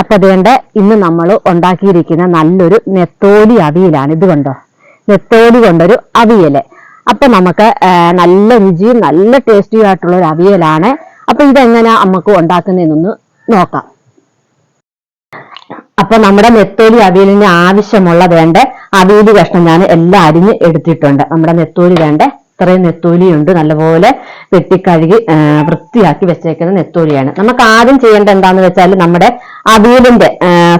അപ്പൊ അതുകൊണ്ട് ഇന്ന് നമ്മൾ ഉണ്ടാക്കിയിരിക്കുന്ന നല്ലൊരു നെത്തോലി അവിയലാണ് ഇത് കണ്ടോ? നെത്തോലി കൊണ്ടൊരു അവിയൽ. അപ്പൊ നമുക്ക് നല്ല രുചിയും നല്ല ടേസ്റ്റിയും ആയിട്ടുള്ള ഒരു അവിയലാണ്. അപ്പൊ ഇതെങ്ങനെ നമുക്ക് ഉണ്ടാക്കുന്നതെന്നൊന്ന് നോക്കാം. അപ്പൊ നമ്മുടെ നെത്തോലി അവിയലിന് ആവശ്യമുള്ള വേണ്ട അവിയൽ കഷ്ണം ഞാൻ എല്ലാം അരിഞ്ഞ് എടുത്തിട്ടുണ്ട്. നമ്മുടെ നെത്തോലി വേണ്ട? ഇത്രയും നെത്തോലി ഉണ്ട് നല്ലപോലെ വെട്ടിക്കഴുകി വൃത്തിയാക്കി വെച്ചേക്കുന്ന നെത്തോലിയാണ്. നമുക്ക് ആദ്യം ചെയ്യേണ്ട എന്താണെന്ന് വെച്ചാൽ നമ്മുടെ അവിയലിന്റെ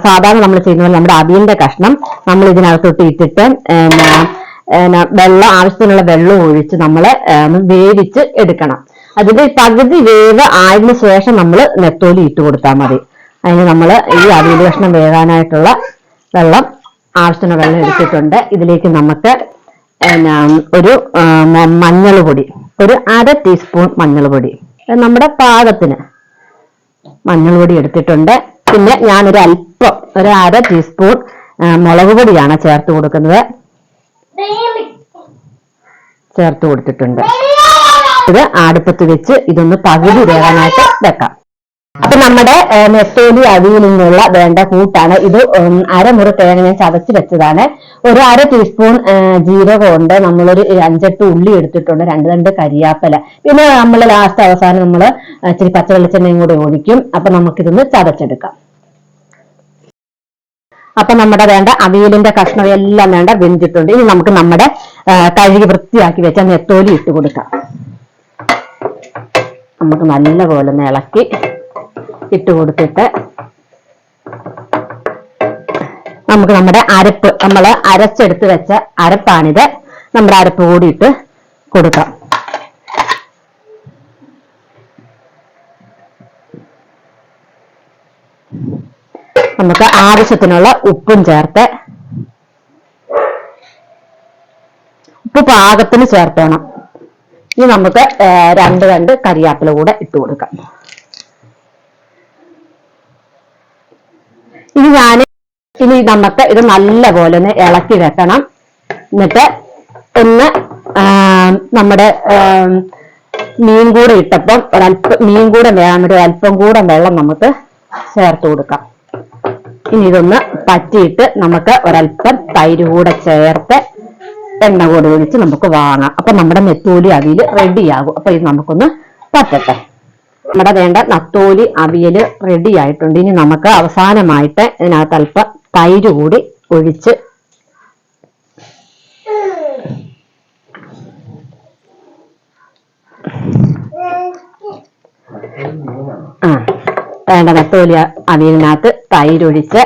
സാധാരണ നമ്മൾ ചെയ്യുന്ന പോലെ നമ്മുടെ അവിയലിന്റെ കഷ്ണം നമ്മൾ ഇതിനകത്തോട്ട് ഇട്ടിട്ട് വെള്ളം ആവശ്യത്തിനുള്ള വെള്ളം ഒഴിച്ച് നമ്മൾ വേവിച്ച് എടുക്കണം. അതിന്റെ പകുതി വേവ് ആയതിനു ശേഷം നമ്മൾ നെത്തോലി ഇട്ട് കൊടുത്താൽ മതി. അതിന് നമ്മൾ ഈ അവിയൽ കഷ്ണം വേകാനായിട്ടുള്ള വെള്ളം ആവശ്യത്തിന് വെള്ളം എടുത്തിട്ടുണ്ട്. ഇതിലേക്ക് നമുക്ക് ഒരു മഞ്ഞൾ പൊടി ഒരു അര ടീസ്പൂൺ മഞ്ഞൾ പൊടി നമ്മുടെ പാകത്തിന് മഞ്ഞൾ പൊടി എടുത്തിട്ടുണ്ട്. പിന്നെ ഞാനൊരു അല്പം ഒരു അര ടീസ്പൂൺ മുളക് പൊടിയാണ് ചേർത്ത് കൊടുക്കുന്നത്. ചേർത്ത് കൊടുത്തിട്ടുണ്ട്. ഇത് അടുപ്പത്ത് വെച്ച് ഇതൊന്ന് പകുതി വേകാനായിട്ട് വെക്കാം. നമ്മുടെ നെത്തോലി അവിയിൽ നിന്നുള്ള വേണ്ട കൂട്ടാണ്. ഇത് അരമുറി തേങ്ങ ഞാൻ ചതച്ച് വെച്ചതാണ്. ഒരു അര ടീസ്പൂൺ ജീരകം ഉണ്ട്. നമ്മളൊരു അഞ്ചെട്ട് ഉള്ളി എടുത്തിട്ടുണ്ട്. രണ്ട് രണ്ട് കരിയാപ്പല. പിന്നെ നമ്മൾ ലാസ്റ്റ് അവസാനം നമ്മൾ ഇച്ചിരി പച്ച വെളിച്ചെണ്ണയും കൂടെ ഒഴിക്കും. അപ്പൊ നമുക്കിതൊന്ന് ചതച്ചെടുക്കാം. അപ്പൊ നമ്മുടെ വേണ്ട അവിയലിന്റെ കഷ്ണം എല്ലാം വേണ്ട വെന്തിട്ടുണ്ട്. ഇനി നമുക്ക് നമ്മുടെ കഴുകി വൃത്തിയാക്കി വെച്ച നെത്തോലി ഇട്ട് കൊടുക്കാം. നമുക്ക് നല്ലപോലെ ഒന്ന് ഇളക്കി ഇട്ട് കൊടുത്തിട്ട് നമുക്ക് നമ്മുടെ അരപ്പ് നമ്മൾ അരച്ചെടുത്ത് വെച്ച അരപ്പാണിത്. നമ്മുടെ അരപ്പ് കൂടി കൊടുക്കാം. നമുക്ക് ആവശ്യത്തിനുള്ള ഉപ്പും ചേർത്ത് ഉപ്പ് പാകത്തിന് ചേർത്തോണം. ഇനി നമുക്ക് രണ്ട് രണ്ട് കറിയാപ്പില കൂടെ ഇട്ട് കൊടുക്കാം. ഇനി ഞാൻ ഇനി നമുക്ക് ഇത് നല്ലപോലെ ഒന്ന് ഇളക്കി വെക്കണം. എന്നിട്ട് ഒന്ന് നമ്മുടെ മീൻ കൂടെ ഇട്ടപ്പം ഒരല്പം മീൻ കൂടെ വേണം ഒരു അല്പം കൂടെ വെള്ളം നമുക്ക് ചേർത്ത് കൊടുക്കാം. ഇനി ഇതൊന്ന് പറ്റിയിട്ട് നമുക്ക് ഒരല്പം തൈര് കൂടെ ചേർത്ത് എണ്ണ കൂടെ ഒഴിച്ച് നമുക്ക് വാങ്ങാം. അപ്പൊ നമ്മുടെ മെത്തൂലി അവിയിൽ റെഡിയാകും അപ്പൊ ഇത് നമുക്കൊന്ന് പറ്റട്ടെ. നമ്മുടെ വേണ്ട നത്തോലി അവിയൽ റെഡി ആയിട്ടുണ്ട്. ഇനി നമുക്ക് അവസാനമായിട്ട് ഇതിനകത്ത് അല്പം തൈര് കൂടി ഒഴിച്ച് വേണ്ട നത്തോലി അവിയലിനകത്ത് തൈരൊഴിച്ച്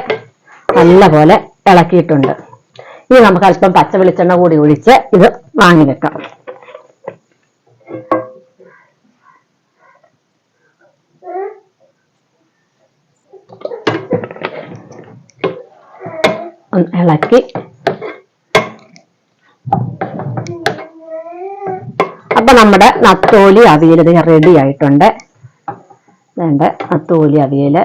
നല്ലപോലെ ഇളക്കിയിട്ടുണ്ട്. ഇനി നമുക്ക് അല്പം പച്ച വെളിച്ചെണ്ണ കൂടി ഒഴിച്ച് ഇത് വാങ്ങി വെക്കാം. ഒന്ന് ഇളക്കി അപ്പൊ നമ്മുടെ നത്തോലി അവിയൽ ഇത് റെഡി ആയിട്ടുണ്ട്. വേണ്ട നത്തോലി അവിയൽ.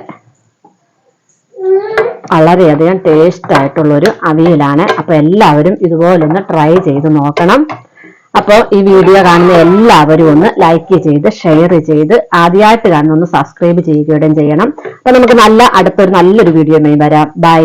വളരെയധികം ടേസ്റ്റ് ആയിട്ടുള്ളൊരു അവിയലാണ്. അപ്പൊ എല്ലാവരും ഇതുപോലൊന്ന് ട്രൈ ചെയ്ത് നോക്കണം. അപ്പോൾ ഈ വീഡിയോ കാണുന്ന എല്ലാവരും ഒന്ന് ലൈക്ക് ചെയ്ത് ഷെയർ ചെയ്ത് ആദ്യമായിട്ട് കാണുന്ന ഒന്ന് സബ്സ്ക്രൈബ് ചെയ്യുകയും ചെയ്യണം. അപ്പൊ നമുക്ക് നല്ല അടുത്തൊരു നല്ലൊരു വീഡിയോ വരാം. ബൈ